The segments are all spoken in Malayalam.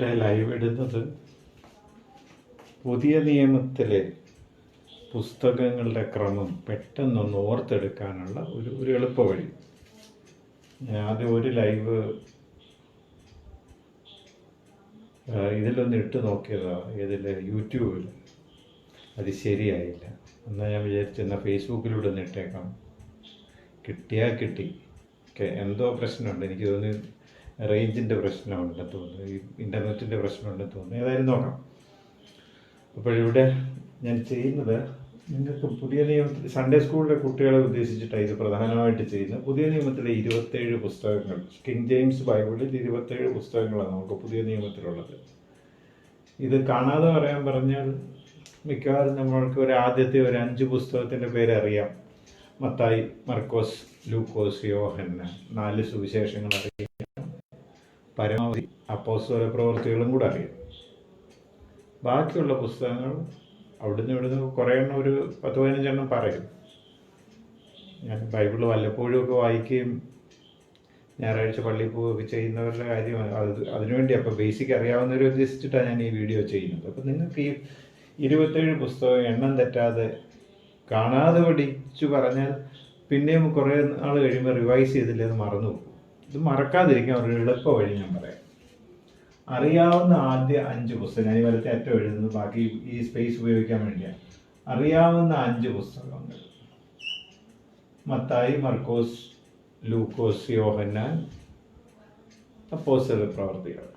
ഇവിടെ ലൈവ് ഇടുന്നത് പുതിയ നിയമത്തിലെ പുസ്തകങ്ങളുടെ ക്രമം പെട്ടെന്നൊന്ന് ഓർത്തെടുക്കാനുള്ള ഒരു ഒരു എളുപ്പ വഴി ഞാൻ ആദ്യം ഒരു ലൈവ് ഇതിലൊന്ന് ഇട്ട് നോക്കിയതാണ് ഇതിൽ യൂട്യൂബിൽ അത് ശരിയായില്ല. എന്നാൽ ഞാൻ വിചാരിച്ചു എന്നാൽ ഫേസ്ബുക്കിലൂടെ ഒന്ന് ഇട്ടേക്കാം. കിട്ടിയാൽ കിട്ടി. എന്തോ പ്രശ്നമുണ്ട്. എനിക്ക് തോന്നുന്നു റേഞ്ചിന്റെ പ്രശ്നമുണ്ടെന്ന് തോന്നുന്നു. ഈ ഇന്റർനെറ്റിന്റെ പ്രശ്നമുണ്ടെന്ന് തോന്നുന്നു. ഏതായാലും നോക്കാം. അപ്പോഴിവിടെ ഞാൻ ചെയ്യുന്നത് നിങ്ങൾക്ക് പുതിയ നിയമത്തിൽ സൺഡേ സ്കൂളിലെ കുട്ടികളെ ഉദ്ദേശിച്ചിട്ടാണ് ഇത് പ്രധാനമായിട്ട് ചെയ്യുന്നത്. പുതിയ നിയമത്തിലെ ഇരുപത്തേഴ് പുസ്തകങ്ങൾ കിങ് ജെയിംസ് ബൈബിളിൽ ഇരുപത്തേഴ് പുസ്തകങ്ങളാണ് നമുക്ക് പുതിയ നിയമത്തിലുള്ളത്. ഇത് കാണാതെ പറയാൻ പറഞ്ഞാൽ മിക്കവാറും നമ്മൾക്ക് ഒരു ആദ്യത്തെ ഒരു അഞ്ച് പുസ്തകത്തിന്റെ പേരറിയാം മത്തായി മർക്കോസ് ലൂക്കോസ് യോഹന്ന നാല് സുവിശേഷങ്ങൾ പരമാവധി അപ്പോസ്തല പ്രവൃത്തികളും കൂടെ അറിയാം. ബാക്കിയുള്ള പുസ്തകങ്ങൾ അവിടുന്ന് ഇവിടുന്ന് കുറേ എണ്ണം ഒരു പത്ത് പതിനഞ്ചെണ്ണം പറയും. ഞാൻ ബൈബിൾ വല്ലപ്പോഴും ഒക്കെ വായിക്കുകയും ഞായറാഴ്ച പള്ളിയിൽ പോവുകയൊക്കെ ചെയ്യുന്നവരുടെ കാര്യം അത് അതിനുവേണ്ടി അപ്പോൾ ബേസിക് അറിയാവുന്നവരെ ഉദ്ദേശിച്ചിട്ടാണ് ഞാൻ ഈ വീഡിയോ ചെയ്യുന്നത്. അപ്പോൾ നിങ്ങൾക്ക് ഈ ഇരുപത്തേഴ് പുസ്തകം എണ്ണം തെറ്റാതെ കാണാതെ പഠിച്ചു പറഞ്ഞാൽ പിന്നെയും കുറേ നാൾ കഴിയുമ്പോൾ റിവൈസ് ചെയ്തില്ലേ അത് മറന്നു പോകും ഇത് മറക്കാതിരിക്കാൻ ഒരു എളുപ്പ വഴി ഞാൻ പറയാം. അറിയാവുന്ന ആദ്യ അഞ്ച് പുസ്തകം ഞാൻ ഈ വലത്തെ അറ്റം എഴുതുന്നത് ബാക്കി ഈ സ്പേസ് ഉപയോഗിക്കാൻ വേണ്ടിയാണ് അറിയാവുന്ന അഞ്ച് പുസ്തകങ്ങൾ. മത്തായി മർക്കോസ് ലൂക്കോസ് യോഹന്നാൻ അപ്പോസ്തല പ്രവർത്തികൾ.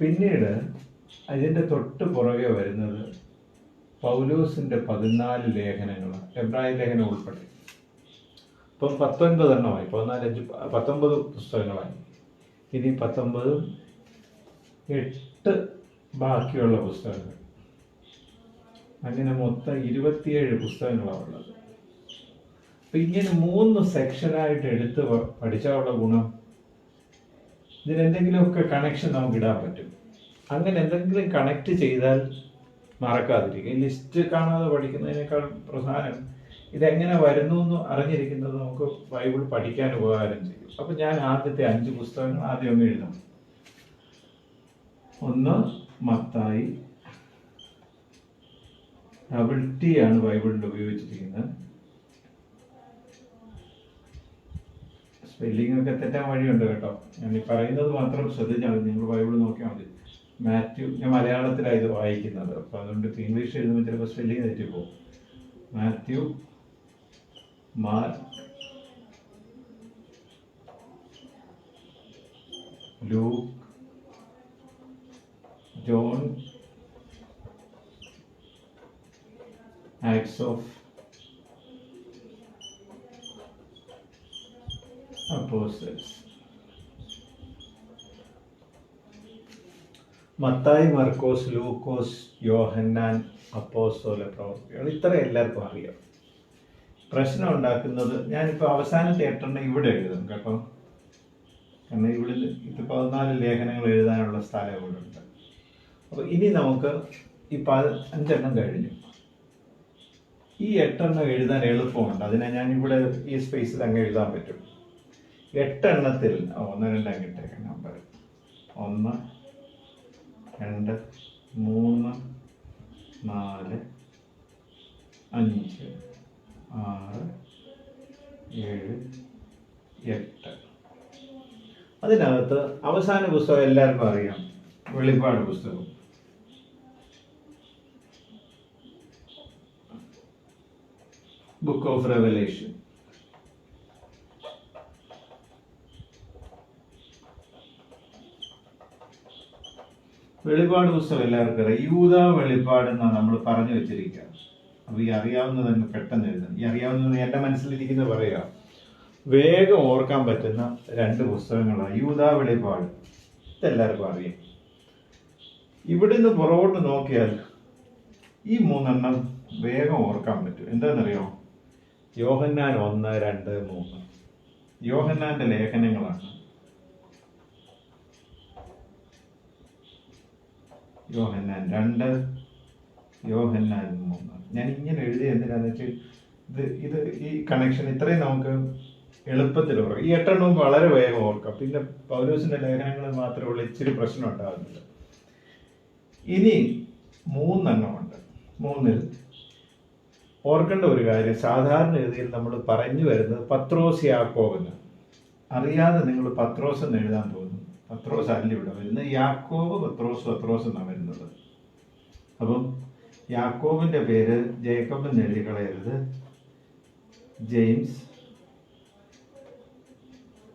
പിന്നീട് അതിന്റെ തൊട്ട് പുറകെ വരുന്നത് പൗലോസിന്റെ പതിനാല് ലേഖനങ്ങൾ എബ്രാഹിം ലേഖനം ഉൾപ്പെടെ. ഇപ്പം പത്തൊൻപത് എണ്ണമായി പതിനാല് അഞ്ച് പത്തൊമ്പത് പുസ്തകങ്ങളായി. ഇനി പത്തൊമ്പതും എട്ട് ബാക്കിയുള്ള പുസ്തകങ്ങൾ. അങ്ങനെ മൊത്തം ഇരുപത്തിയേഴ് പുസ്തകങ്ങളാണ് ഉള്ളത്. അപ്പം ഇങ്ങനെ മൂന്ന് സെക്ഷനായിട്ട് എടുത്ത് പഠിച്ചാലുള്ള ഗുണം ഇതിനെന്തെങ്കിലുമൊക്കെ കണക്ഷൻ നമുക്ക് ഇടാൻ പറ്റും. അങ്ങനെ എന്തെങ്കിലും കണക്ട് ചെയ്താൽ മറക്കാതിരിക്കും ലിസ്റ്റ് കാണാതെ പഠിക്കുന്നതിനേക്കാൾ പ്രധാനം ഇതെങ്ങനെ വരുന്നു എന്ന് അറിഞ്ഞിരിക്കുന്നത് നമുക്ക് ബൈബിൾ പഠിക്കാൻ ഉപകാരം ചെയ്യും. അപ്പൊ ഞാൻ ആദ്യത്തെ അഞ്ച് പുസ്തകങ്ങൾ ആദ്യം ഒന്ന് എഴുതണം. ഒന്ന് മത്തായി. ഡബിൾ ടി ആണ് ബൈബിളിൽ ഉപയോഗിച്ചിരിക്കുന്നത്. സ്പെല്ലിംഗ് ഒക്കെ തെറ്റാൻ വഴിയുണ്ട് കേട്ടോ. ഞാൻ ഈ പറയുന്നത് മാത്രം ശ്രദ്ധിച്ചാൽ നിങ്ങൾ ബൈബിൾ നോക്കിയാൽ മതി. മാത്യു ഞാൻ മലയാളത്തിലാണ് ഇത് വായിക്കുന്നത്. അപ്പോൾ അതുകൊണ്ട് ഇപ്പം ഇംഗ്ലീഷ് എഴുതുമ്പോൾ ചിലപ്പോൾ spelling തെറ്റിപ്പോകും Matthew Mark Luke John acts of apostles. Mathai Markose Lukose Yohannan അപ്പോസ്തോല പ്രവർത്തികൾ ഇത്ര എല്ലാവർക്കും അറിയാം പ്രശ്നം ഉണ്ടാക്കുന്നത് ഞാനിപ്പോൾ അവസാനത്തെ എട്ടെണ്ണം ഇവിടെ എഴുതും കേട്ടോ. കാരണം ഇവിടെ ഇത് പതിനാല് ലേഖനങ്ങൾ എഴുതാനുള്ള സ്ഥലം ഇവിടെ ഉണ്ട്. അപ്പോൾ ഇനി നമുക്ക് ഈ പതി അഞ്ചെണ്ണം കഴിഞ്ഞു. ഈ എട്ടെണ്ണം എഴുതാൻ എളുപ്പമുണ്ട്. അതിനെ ഞാൻ ഇവിടെ ഈ സ്പേസിൽ അങ്ങ് എഴുതാൻ പറ്റും. എട്ടെണ്ണത്തിൽ ഒന്ന് രണ്ട് കിട്ടേക്കാം നമ്പർ ഒന്ന് രണ്ട് മൂന്ന് നാല് അഞ്ച്. ആറ് ഏഴ് എട്ട്. അതിനകത്ത് അവസാന പുസ്തകം എല്ലാവർക്കും അറിയാം. വെളിപ്പാട് പുസ്തകം. ബുക്ക് ഓഫ് റെവലേഷൻ വെളിപാട് പുസ്തകം എല്ലാവർക്കും അറിയാം. യൂത വെളിപ്പാട് എന്നാണ് നമ്മൾ പറഞ്ഞു വെച്ചിരിക്കുക അപ്പൊ ഈ അറിയാവുന്നത് അങ്ങ് പെട്ടെന്ന് എഴുതണം. ഈ അറിയാവുന്നത് എന്റെ മനസ്സിലിരിക്കുന്നത് പറയുക വേഗം ഓർക്കാൻ പറ്റുന്ന രണ്ട് പുസ്തകങ്ങളാണ് യൂതാ വെളിപാട്. ഇതെല്ലാവർക്കും അറിയാം. ഇവിടുന്ന് പുറകോട്ട് നോക്കിയാൽ ഈ മൂന്നെണ്ണം വേഗം ഓർക്കാൻ പറ്റും. എന്താണെന്നറിയോ? യോഹന്നാൻ ഒന്ന് രണ്ട് മൂന്ന്. യോഹന്നാന്റെ ലേഖനങ്ങളാണ്. യോഹന്നാൻ രണ്ട് യോഹന്നാൻ മൂന്ന്. ഞാൻ ഇങ്ങനെ എഴുതി എന്തിനാന്ന് വെച്ചാൽ ഇത് ഇത് ഈ കണക്ഷൻ ഇത്രയും നമുക്ക് എളുപ്പത്തിൽ ഓർക്കാം. ഈ എട്ടെണ്ണവും വളരെ വേഗം ഓർക്കാം. പിന്നെ പൗലോസിന്റെ ലേഖനങ്ങൾ മാത്രമേ ഉള്ളൂ ഇച്ചിരി പ്രശ്നം ഉണ്ടാകുന്നില്ല ഇനി മൂന്നെണ്ണമുണ്ട്. മൂന്നിൽ ഓർക്കേണ്ട ഒരു കാര്യം സാധാരണ രീതിയിൽ നമ്മൾ പറഞ്ഞു വരുന്നത് പത്രോസ് അറിയാതെ നിങ്ങൾ പത്രോസ് എന്ന് എഴുതാൻ തോന്നും പത്രോസ് അല്ല ഇവിടെ വരുന്നത് യാക്കോവ് പത്രോസ് പത്രോസ് എന്നാണ് വരുന്നത്. അപ്പം യാക്കോബിന്റെ പേര് ജേക്കബ് എന്ന് എഴുതി കളയരുത് ജെയിംസ്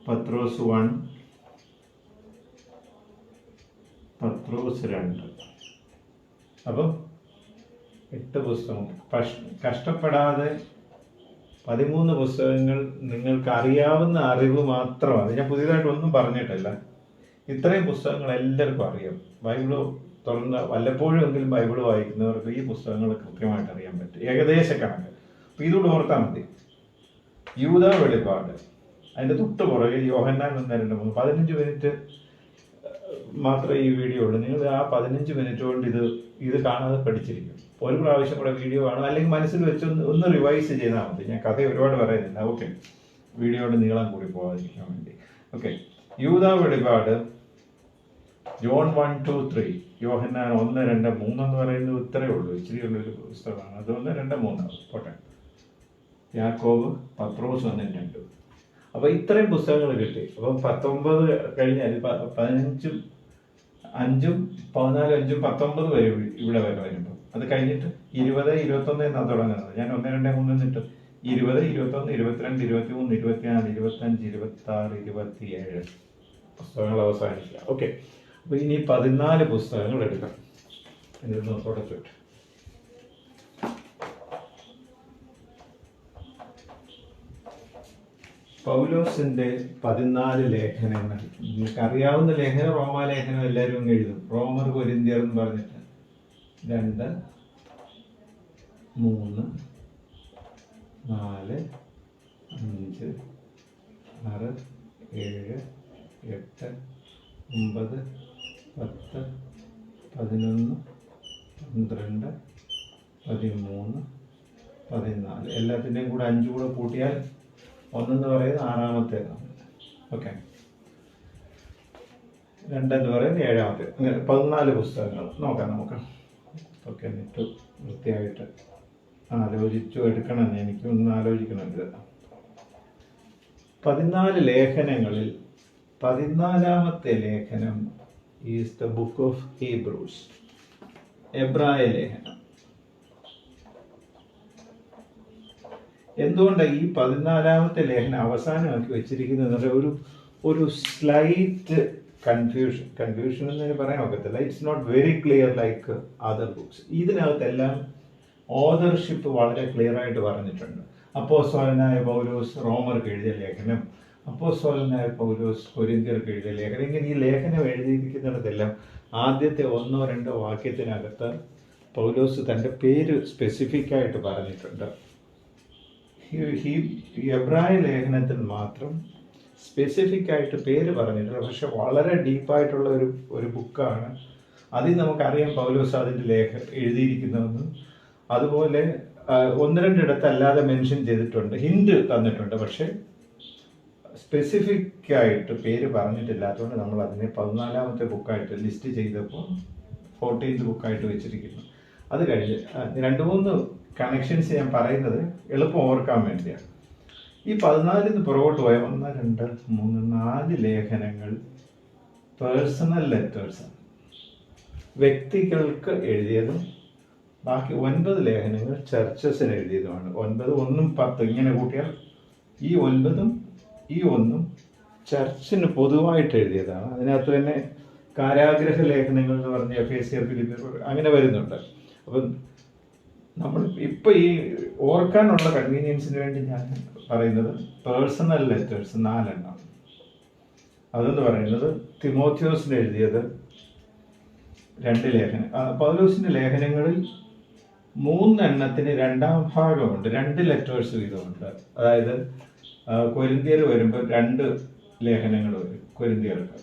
പത്രോസ് വൺ പത്രോസ് രണ്ട്. അപ്പോൾ എട്ട് പുസ്തകം. കഷ്ടപ്പെടാതെ പതിമൂന്ന് പുസ്തകങ്ങൾ നിങ്ങൾക്ക് അറിയാവുന്ന അറിവ് മാത്രമാണ്. ഞാൻ പുതിയതായിട്ട് ഒന്നും പറഞ്ഞിട്ടില്ല. ഇത്രയും പുസ്തകങ്ങൾ എല്ലാവർക്കും അറിയാം. ബൈബിൾ തുറന്ന വല്ലപ്പോഴും എങ്കിലും ബൈബിൾ വായിക്കുന്നവർക്ക് ഈ പുസ്തകങ്ങൾ കൃത്യമായിട്ട് അറിയാൻ പറ്റും. ഏകദേശ കണക്ക്. അപ്പൊ ഇതുകൂടെ ഓർത്താൽ മതി. യൂത വെളിപ്പാട് അതിന്റെ തൊട്ട് പുറകെ യോഹന്നാൻ എന്ന രണ്ട് മൂന്ന് പതിനഞ്ച് മിനിറ്റ് മാത്രമേ ഈ വീഡിയോ ഉള്ളൂ. നിങ്ങൾ ആ പതിനഞ്ച് മിനിറ്റ് കൊണ്ട് ഇത് ഇത് കാണാതെ പഠിച്ചിരിക്കും. ഒരു പ്രാവശ്യം കൂടെ വീഡിയോ കാണും. അല്ലെങ്കിൽ മനസ്സിൽ വെച്ച് ഒന്ന് ഒന്ന് റിവൈസ് ചെയ്താൽ മതി. ഞാൻ കഥ ഒരുപാട് പറയുന്നില്ല. ഓക്കെ വീഡിയോയുടെ നീളം കൂടി പോകാതിരിക്കാൻ വേണ്ടി. ഓക്കെ യൂത വെളിപാട് John one two three. Yohannan ഒന്ന് രണ്ട് മൂന്ന് എന്ന് പറയുന്നത് ഇത്രയേ ഉള്ളൂ. ഇച്ചിരി ഉള്ളൊരു പുസ്തകമാണ്. അത് ഒന്ന് രണ്ട് മൂന്ന്. പോട്ടെ. യാക്കോബ് പത്രോസ് ഒന്നും രണ്ട്. അപ്പോൾ ഇത്രയും പുസ്തകങ്ങൾ കിട്ടി. അപ്പോൾ പത്തൊമ്പത് കഴിഞ്ഞാൽ പതിനഞ്ചും അഞ്ചും പതിനാലും അഞ്ചും പത്തൊമ്പത് വരെ ഇവി- ഇവിടെ വരെ വരുമ്പോൾ അത് കഴിഞ്ഞിട്ട് ഇരുപത് ഇരുപത്തൊന്ന് എന്നാണ് തുടങ്ങുന്നത്? ഞാൻ ഒന്ന് രണ്ട് മൂന്ന് എന്നിട്ട്. ഇരുപത് ഇരുപത്തൊന്ന് ഇരുപത്തിരണ്ട് ഇരുപത്തി മൂന്ന് ഇരുപത്തിനാല് ഇരുപത്തഞ്ച് ഇരുപത്തി ആറ് ഇരുപത്തി ഏഴ് പുസ്തകങ്ങൾ അവസാനിക്കുക. ഓക്കെ. അപ്പൊ ഇനി പതിനാല് പുസ്തകങ്ങൾ എടുക്കാം. ഇതൊന്ന് തുടച്ചിട്ട് പൗലോസിന്റെ പതിനാല് ലേഖനങ്ങൾ. നിങ്ങൾക്ക് അറിയാവുന്ന ലേഖനം റോമാലേഖനം എല്ലാവരും എഴുതും. റോമർ കൊരിന്തിയർ എന്ന് പറഞ്ഞിട്ട്. രണ്ട് മൂന്ന് നാല് അഞ്ച് ആറ് ഏഴ് എട്ട് ഒമ്പത് പത്ത് പതിനൊന്ന് പന്ത്രണ്ട് പതിമൂന്ന് പതിനാല്. എല്ലാത്തിന്റെയും കൂടെ അഞ്ച് കൂടെ കൂട്ടിയാൽ ഒന്നെന്ന് പറയുന്നത് ആറാമത്തേതാണ് ഓക്കെ രണ്ടെന്ന് പറയുന്നത് ഏഴാമത്തെ. അങ്ങനെ പതിനാല് പുസ്തകങ്ങൾ. നോക്കാം നമുക്ക്. ഓക്കെ എന്നിട്ട് വൃത്തിയായിട്ട് ആലോചിച്ചു എടുക്കണം. എനിക്ക് ഒന്ന് ആലോചിക്കണം ഇത്. പതിനാല് ലേഖനങ്ങളിൽ പതിനാലാമത്തെ ലേഖനം is the book of Hebrews. എബ്രായ എന്തുകൊണ്ടാണ് ഈ പതിനാലാമത്തെ ലേഖനം അവസാനമാക്കി വെച്ചിരിക്കുന്നത് ഒരു ഒരു സ്ലൈറ്റ് കൺഫ്യൂഷൻ കൺഫ്യൂഷൻ എന്ന് പറയാൻ ഒക്കത്തില്ല. It's not very clear like other books ഇതിനകത്തെല്ലാം authorship വളരെ ക്ലിയർ ആയിട്ട് പറഞ്ഞിട്ടുണ്ട്. അപ്പോ സ്വരനായ പൗലോസ് റോമർക്ക് എഴുതിയ ലേഖനം അപ്പോസ്തലനായ പൗലോസ് കൊരിന്തിയർക്ക് എഴുതിയ ലേഖനം. ഇങ്ങനെ ഈ ലേഖനം എഴുതിയിരിക്കുന്നിടത്തെല്ലാം ആദ്യത്തെ ഒന്നോ രണ്ടോ വാക്യത്തിനകത്ത് പൗലോസ് തന്റെ പേര് സ്പെസിഫിക് ആയിട്ട് പറഞ്ഞിട്ടുണ്ട്. ഈ- എബ്രായ ലേഖനത്തിൽ മാത്രം സ്പെസിഫിക് ആയിട്ട് പേര് പറഞ്ഞിട്ടുണ്ട്. പക്ഷെ വളരെ ഡീപ്പായിട്ടുള്ള ഒരു ഒരു ബുക്കാണ് അതിൽ നമുക്കറിയാം പൗലോസ് അതിന്റെ ലേഖ എഴുതിയിരിക്കുന്നതെന്ന്. അതുപോലെ ഒന്ന് രണ്ടിടത്ത് അല്ലാതെ മെൻഷൻ ചെയ്തിട്ടുണ്ട്. ഹിന്റ് തന്നിട്ടുണ്ട്. പക്ഷെ സ്പെസിഫിക് ആയിട്ട് പേര് പറഞ്ഞിട്ടില്ലാത്തതുകൊണ്ട് നമ്മൾ അതിനെ പതിനാലാമത്തെ ബുക്കായിട്ട് ലിസ്റ്റ് ചെയ്തപ്പോൾ ഫോർട്ടീൻത് ബുക്കായിട്ട് വെച്ചിരിക്കുന്നു. അത് കഴിഞ്ഞ് രണ്ട് മൂന്ന് കണക്ഷൻസ് ഞാൻ പറയുന്നത് എളുപ്പം ഓർക്കാൻ വേണ്ടിയാണ്. ഈ പതിനാലിൽ നിന്ന് പുറകോട്ട് പോയ ഒന്ന് രണ്ട് മൂന്ന് നാല് ലേഖനങ്ങൾ പേഴ്സണൽ ലെറ്റേഴ്സ് വ്യക്തികൾക്ക് എഴുതിയതും ബാക്കി ഒൻപത് ലേഖനങ്ങൾ ചർച്ചസിന് എഴുതിയതുമാണ്. ഒൻപത് ഒന്നും പത്ത് ഇങ്ങനെ കൂട്ടിയാൽ ഈ ഒൻപതും ഈ ഒന്നും ചർച്ചിന് പൊതുവായിട്ട് എഴുതിയതാണ്. അതിനകത്ത് തന്നെ കാരാഗ്രഹ ലേഖനങ്ങൾ എന്ന് പറഞ്ഞ F A C R Philip അങ്ങനെ വരുന്നുണ്ട്. അപ്പം നമ്മൾ ഇപ്പം ഈ ഓർക്കാനുള്ള കൺവീനിയൻസിന് വേണ്ടി ഞാൻ പറയുന്നത് പേഴ്സണൽ ലെറ്റേഴ്സ് നാലെണ്ണം. അതെന്ന് പറയുന്നത്? തിമോത്യോസിന് എഴുതിയത് രണ്ട് ലേഖനം പൗലോസിന്റെ ലേഖനങ്ങളിൽ മൂന്നെണ്ണത്തിന് രണ്ടാം ഭാഗമുണ്ട് രണ്ട് ലെറ്റേഴ്സ് വീതമുണ്ട്. അതായത് കൊരിന്ത്യർ വരുമ്പോൾ രണ്ട് ലേഖനങ്ങൾ വരും കൊരിന്തിയർക്ക്.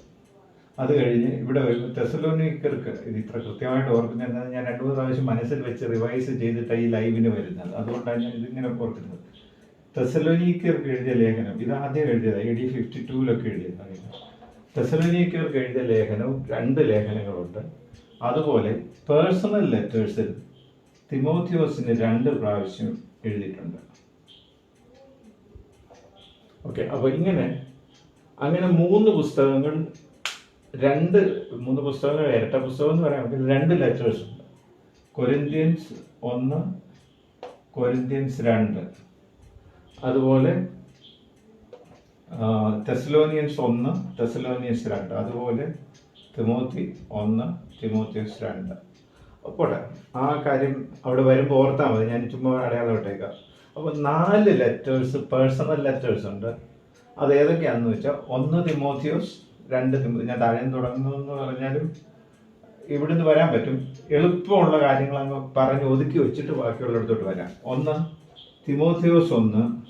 അത് കഴിഞ്ഞ് ഇവിടെ വരുമ്പോൾ തെസലോനിക്കർക്ക് ഇത് ഇത്ര കൃത്യമായിട്ട് ഓർക്കുന്നത് ഞാൻ രണ്ടു മൂന്ന് പ്രാവശ്യം മനസ്സിൽ വെച്ച് റിവൈസ് ചെയ്തിട്ട് ഈ ലൈവിന് വരുന്നത്. അതുകൊണ്ടാണ് ഞാൻ ഇതിങ്ങനെ ഓർക്കുന്നത്. തെസലോനിക്കർക്ക് എഴുതിയ ലേഖനം ഇത് ആദ്യം എഴുതിയത് എ ഡി ഫിഫ്റ്റി ടൂലൊക്കെ എഴുതിയതാണ്. തെസലോനിക്കർക്ക് എഴുതിയ ലേഖനവും രണ്ട് ലേഖനങ്ങളുണ്ട്. അതുപോലെ പേഴ്സണൽ ലെറ്റേഴ്സിൽ തിമോത്തിയോസിന് രണ്ട് പ്രാവശ്യം എഴുതിയിട്ടുണ്ട്. ഓക്കെ അപ്പോൾ ഇങ്ങനെ അങ്ങനെ മൂന്ന് പുസ്തകങ്ങൾ രണ്ട് മൂന്ന് പുസ്തകങ്ങൾ ഇരട്ട പുസ്തകം എന്ന് പറയാൻ പറ്റില്ല രണ്ട് ലെറ്റേഴ്സ് ഉണ്ട്. കൊരിന്ത്യൻസ് ഒന്ന് കൊരിന്ത്യൻസ് രണ്ട്. അതുപോലെ തെസലോനിയൻസ് ഒന്ന് തെസലോനിയൻസ് രണ്ട്. അതുപോലെ തിമോത്തി ഒന്ന് തിമോത്തിയൻസ് രണ്ട്. പോട്ടെ. ആ കാര്യം അവിടെ വരുമ്പോൾ ഓർത്താൽ മതി. ഞാൻ ചുമ്മാ അടയാളം ഇട്ടേക്കാം. അപ്പോൾ നാല് ലെറ്റേഴ്സ് പേഴ്സണൽ ലെറ്റേഴ്സ് ഉണ്ട്. അത് ഏതൊക്കെയാണെന്ന് വെച്ചാൽ ഒന്ന് തിമോത്തിയോസ് രണ്ട് തിമോ ഞാൻ താഴെ തുടങ്ങുന്നു എന്ന് പറഞ്ഞാലും ഇവിടുന്ന് വരാൻ പറ്റും. എളുപ്പമുള്ള കാര്യങ്ങൾ അങ്ങ് പറഞ്ഞ് ഒതുക്കി വെച്ചിട്ട് ബാക്കിയുള്ളിടത്തോട്ട് വരാം. ഒന്ന് തിമോത്തിയോസ് ഒന്ന്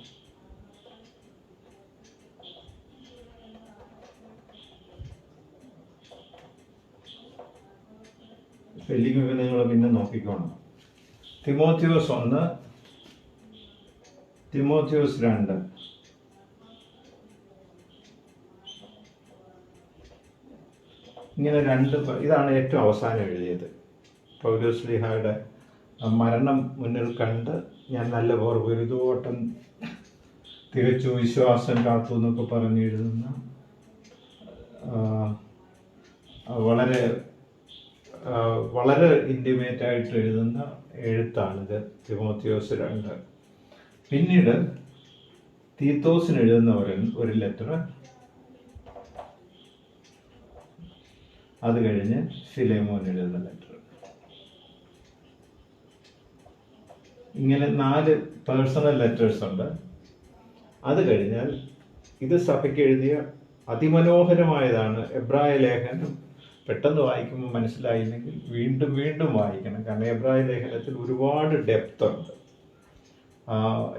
നിങ്ങൾ പിന്നെ നോക്കിക്കോണം. തിമോത്തിയോസ് ഒന്ന് തിമോത്തിയോസ് രണ്ട്. ഇങ്ങനെ രണ്ട് ഇതാണ് ഏറ്റവും അവസാനം എഴുതിയത്. പൗലോസ് ലിഹായുടെ മരണം മുന്നിൽ കണ്ട് ഞാൻ നല്ല പോർ ഗുരുതോട്ടം തികച്ചു വിശ്വാസം കാത്തു എന്നൊക്കെ പറഞ്ഞു എഴുതുന്ന വളരെ വളരെ ഇന്റിമേറ്റായിട്ട് എഴുതുന്ന എഴുത്താണിത് തിമോത്തിയോസ് രണ്ട്. പിന്നീട് തീത്തോസിന് എഴുതുന്ന ഒരു ഒരു ലെറ്റർ അത് കഴിഞ്ഞ് ഫിലേമോൻ എഴുതുന്ന ലെറ്റർ ഇങ്ങനെ നാല് പേഴ്സണൽ ലെറ്റേഴ്സ് ഉണ്ട്. അത് കഴിഞ്ഞാൽ ഇത് സഭയ്ക്ക് എഴുതിയ അതിമനോഹരമായതാണ് എബ്രായ ലേഖനം. പെട്ടെന്ന് വായിക്കുമ്പോൾ മനസ്സിലായില്ലെങ്കിൽ വീണ്ടും വീണ്ടും വായിക്കണം. കാരണം എബ്രായ ലേഖനത്തിൽ ഒരുപാട് ഡെപ്ത് ഉണ്ട്.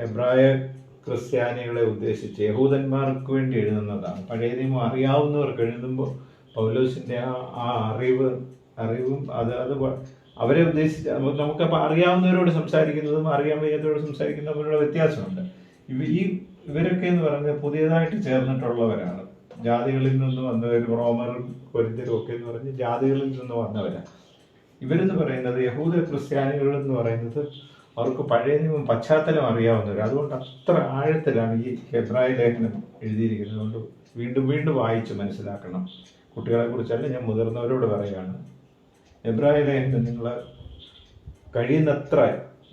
എബ്രായ ക്രിസ്ത്യാനികളെ ഉദ്ദേശിച്ച് യഹൂദന്മാർക്ക് വേണ്ടി എഴുതുന്നതാണ്. പഴയ നിയമം അറിയാവുന്നവർക്ക് എഴുതുമ്പോൾ പൗലോസിന്റെ ആ ആ അറിവ് അറിവും അത് അത് അവരെ ഉദ്ദേശിച്ച് നമുക്കപ്പോൾ അറിയാവുന്നവരോട് സംസാരിക്കുന്നതും അറിയാൻ വയ്യാത്തവരോട് സംസാരിക്കുന്നവരോട് വ്യത്യാസമുണ്ട്. ഇവ ഈ ഇവരൊക്കെ എന്ന് പറഞ്ഞാൽ പുതിയതായിട്ട് ചേർന്നിട്ടുള്ളവരാണ്. ജാതികളിൽ നിന്ന് വന്നവർ റോമറും കൊരിന്തരും ഒക്കെ എന്ന് പറഞ്ഞ് ജാതികളിൽ നിന്ന് വന്നവരാണ്. ഇവരെന്ന് പറയുന്നത് യഹൂദ ക്രിസ്ത്യാനികൾ എന്ന് പറയുന്നത് അവർക്ക് പഴയ നിയമം പശ്ചാത്തലം അറിയാവുന്നവർ അതുകൊണ്ട് അത്ര ആഴത്തിലാണ് ഈ ഹെബ്രായ ലേഖനം എഴുതിയിരിക്കുന്നത്. അതുകൊണ്ട് വീണ്ടും വീണ്ടും വായിച്ച് മനസ്സിലാക്കണം. കുട്ടികളെ കുറിച്ചല്ല ഞാൻ മുതിർന്നവരോട് പറയുകയാണ് എബ്രായ ലേഖനം നിങ്ങൾ കഴിയുന്നത്ര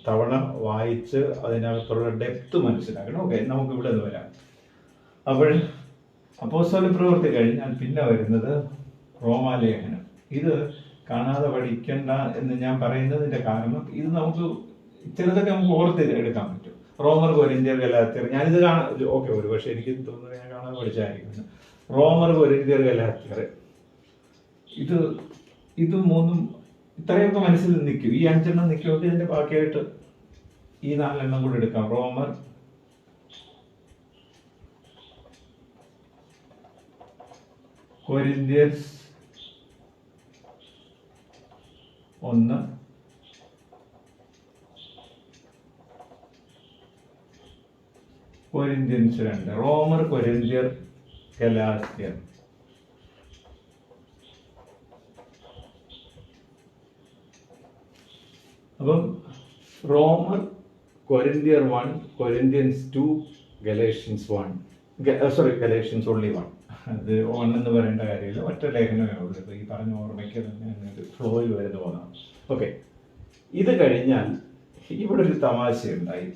തവണ വായിച്ച് അതിനകത്തുള്ള ഡെപ്ത് മനസ്സിലാക്കണം. ഓക്കെ നമുക്ക് ഇവിടെ നിന്ന് വരാം. അപ്പോൾ അപ്പോസ്തല പ്രവൃത്തി കഴിഞ്ഞാൽ പിന്നെ വരുന്നത് റോമാലേഖനം ഇത് കാണാതെ പഠിക്കണ്ട എന്ന് ഞാൻ പറയുന്നതിന്റെ കാരണം ഇത് നമുക്ക് ചിലതൊക്കെ നമുക്ക് ഓർത്ത് എടുക്കാൻ പറ്റും. റോമർ കൊരിന്ത്യർ ഗലാത്തിയർ ഞാനിത് കാണാൻ ഓക്കെ ഒരു പക്ഷെ എനിക്ക് തോന്നുന്നത് ഞാൻ കാണാൻ പഠിച്ചായിരിക്കും. റോമർ കൊരിന്ത്യർ ഗലാത്തിയർ ഇത് ഇത് മൂന്നും ഇത്രയൊക്കെ മനസ്സിൽ നിൽക്കും. ഈ അഞ്ചെണ്ണം നിൽക്കുമെങ്കിൽ ഇതിന്റെ ബാക്കിയായിട്ട് ഈ നാലെണ്ണം കൂടെ എടുക്കാം. റോമർ. കൊരിന്ത്യർ ഒന്ന്. കൊരിന്ത്യൻസ് രണ്ട്. റോമർ കൊരിന്ത്യർ ഗലാസ്യർ അപ്പം റോമർ കൊരിന്ത്യർ one Corinthians two Galatians one. Sorry Galatians only one അത് വൺ എന്ന് പറയേണ്ട കാര്യമില്ല. ഒറ്റ ലേഖനമേ ഉള്ളൂ. ഇപ്പൊ ഈ പറഞ്ഞ ഓർമ്മയ്ക്ക് തന്നെ ഫ്ലോയിൽ വരുന്ന പോകാം ഓക്കെ ഇത് കഴിഞ്ഞാൽ ഇവിടെ ഒരു തമാശയുണ്ടായി.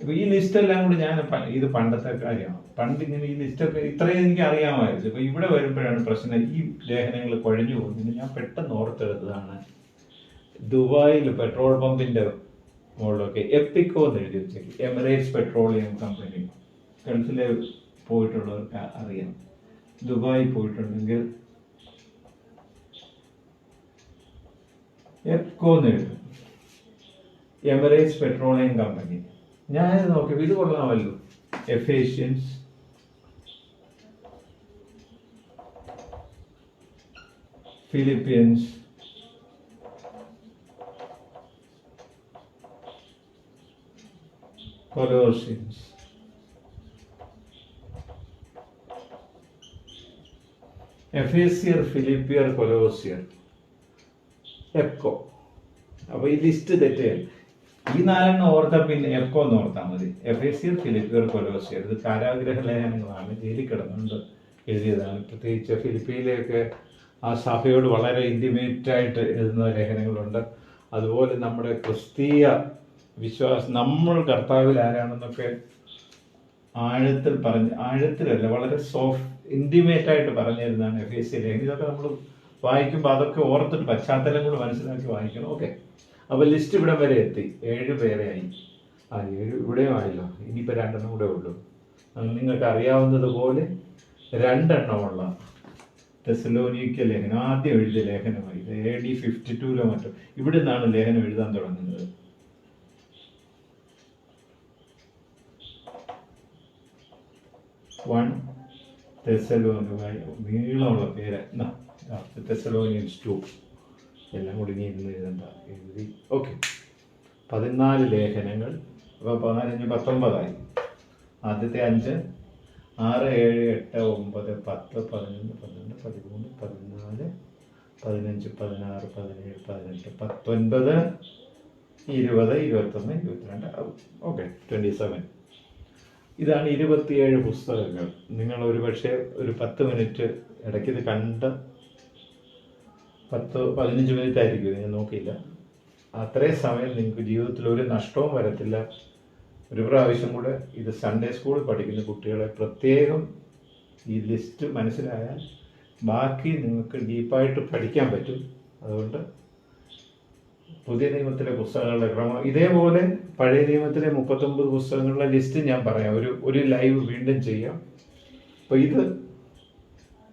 ഇപ്പൊ ഈ ലിസ്റ്റ് എല്ലാം കൂടി ഞാൻ ഇത് പണ്ടത്തെ കാര്യമാണ്. പണ്ട് ഇങ്ങനെ ഈ ലിസ്റ്റൊക്കെ ഇത്രയും എനിക്ക് അറിയാമായിരുന്നു. ഇപ്പൊ ഇവിടെ വരുമ്പോഴാണ് പ്രശ്നം. ഈ ലേഖനങ്ങൾ കുഴഞ്ഞു പോകുന്നത്. ഞാൻ പെട്ടെന്ന് ഓർത്തെടുത്തതാണ് ദുബായിൽ പെട്രോൾ പമ്പിന്റെ മുകളിലൊക്കെ എപ്പിക്കോ എന്ന് എഴുതി വെച്ചേക്കും. Emirates petroleum company. ഗൾഫിലെ പോയിട്ടുള്ളവർക്ക് അറിയാം. ദുബായിൽ പോയിട്ടുണ്ടെങ്കിൽ എപ്കോ എന്ന് എഴുതും എമിറേറ്റ്സ് പെട്രോളിയം കമ്പനി. ഞാനിത് നോക്കി ഇത് കൊള്ളാമല്ലോ എഫേഷ്യൻസ് ഫിലിപ്പീൻസ് കൊലോസിൻസ് എഫേസിയർ ഫിലിപ്പിയർ കൊലോസിയർ എക്കോ അപ്പൊ ഈ ലിസ്റ്റ് തെറ്റുകയാണ് ഈ നാലെണ്ണം ഓർത്താൽ പിന്നെ എക്കോ എന്ന് ഓർത്താൽ മതി. എഫേസിയർ ഫിലിപ്പിയർ കൊലോസിയർ ഇത് കാരാഗ്രഹ ലേഖനങ്ങളാണ് ജയിലിൽ കിടന്നുകൊണ്ട് എഴുതിയതാണ്. പ്രത്യേകിച്ച് ഫിലിപ്പിയിലെയൊക്കെ ആ സഭയോട് വളരെ ഇന്റിമേറ്റായിട്ട് എഴുതുന്ന ലേഖനങ്ങളുണ്ട്. അതുപോലെ നമ്മുടെ ക്രിസ്തീയ വിശ്വാസം നമ്മൾ കർത്താവിൽ ആരാണെന്നൊക്കെ ആഴത്തിൽ പറഞ്ഞ് ആഴത്തിലല്ല വളരെ സോഫ്റ്റ് ഇന്റിമേറ്റ് ആയിട്ട് പറഞ്ഞു തരുന്നതാണ് എഫ് എസ് സി ലേഖനം. ഇതൊക്കെ നമ്മൾ വായിക്കുമ്പോൾ അതൊക്കെ ഓർത്തിട്ട് പശ്ചാത്തലം കൂടെ മനസ്സിലാക്കി വായിക്കണം. ഓക്കെ അപ്പോൾ ലിസ്റ്റ് ഇവിടെ വരെ എത്തി. ഏഴ് പേരെ ആയി. ആ ഏഴ് ഇവിടെയും ആയല്ലോ. ഇനിയിപ്പോൾ രണ്ടെണ്ണം കൂടെ ഉള്ളൂ. നിങ്ങൾക്ക് അറിയാവുന്നതുപോലെ രണ്ടെണ്ണമുള്ള തെസലോനിക്ക ലേഖനം. ആദ്യം എഴുതിയ ലേഖനമായി ഇത് എ ഡി ഫിഫ്റ്റി ടൂലോ മറ്റോ. ഇവിടെ നിന്നാണ് ലേഖനം എഴുതാൻ തുടങ്ങുന്നത്. വൺ തെസലോനുമായി നീളമുള്ള പേര്. തെസലോനിയൻസ് ടു എല്ലാം കൂടി ഇനി ഇരുന്ന് എഴുതണ്ട. എഴുതി. ഓക്കെ പതിനാല് ലേഖനങ്ങൾ. അപ്പോൾ പതിനാലഞ്ച് പത്തൊമ്പതായി. ആദ്യത്തെ അഞ്ച്. ആറ് ഏഴ് എട്ട് ഒമ്പത് പത്ത് പതിനൊന്ന് പന്ത്രണ്ട് പതിമൂന്ന് പതിനാല് പതിനഞ്ച് പതിനാറ് പതിനേഴ് പതിനെട്ട് പത്തൊൻപത് ഇരുപത് ഇരുപത്തൊന്ന് ഇരുപത്തിരണ്ട്. ഓക്കെ ട്വന്റി സെവൻ ഇതാണ് ഇരുപത്തിയേഴ് പുസ്തകങ്ങൾ. നിങ്ങൾ ഒരു പക്ഷേ ഒരു പത്ത് മിനിറ്റ് ഇടയ്ക്ക് ഇത് കണ്ട് പത്ത് പതിനഞ്ച് മിനിറ്റ് ആയിരിക്കും ഞാൻ നോക്കിയില്ല. അത്രയും സമയം നിങ്ങൾക്ക് ജീവിതത്തിൽ ഒരു നഷ്ടവും വരത്തില്ല. ഒരു പ്രാവശ്യം കൂടെ ഇത് സൺഡേ സ്കൂളിൽ പഠിക്കുന്ന കുട്ടികളെ പ്രത്യേകം ഈ ലിസ്റ്റ് മനസ്സിലായാൽ ബാക്കി നിങ്ങൾക്ക് ഡീപ്പായിട്ട് പഠിക്കാൻ പറ്റും. അതുകൊണ്ട് പുതിയ നിയമത്തിലെ പുസ്തകങ്ങളുടെ ക്രമം ഇതേപോലെ പഴയ നിയമത്തിലെ മുപ്പത്തൊമ്പത് പുസ്തകങ്ങളുടെ ലിസ്റ്റ് ഞാൻ പറയാം. ഒരു ഒരു ലൈവ് വീണ്ടും ചെയ്യാം. അപ്പോൾ ഇത്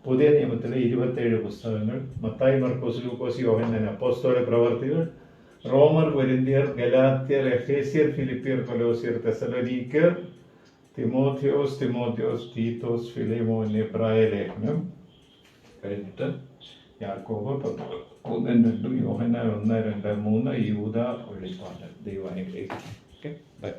പുതിയ നിയമത്തിലെ ഇരുപത്തേഴ് പുസ്തകങ്ങൾ മത്തായി മർക്കോസ് ലൂക്കോസ് യോഹന്നാൻ അപ്പോസ്തോല പ്രവർത്തികൾ റോമർ കൊരിന്തിയർ ഗലാത്യർ എഫേസിയർ ഫിലിപ്പിയർ കൊലോസിയർ തെസലോനീക്കർ തിമോത്തിയോസ് തിമോത്തിയോസ് തീത്തോസ് ഫിലിമോൻ എബ്രായ ലേഖനം കഴിഞ്ഞിട്ട് യാക്കോബ് ഒന്നും രണ്ടും യോഹന ഒന്ന് രണ്ട് മൂന്ന് യൂത വെളിപ്പാട് ദൈവം അനുഗ്രഹിക്കും ഓക്കെ? ബൈ.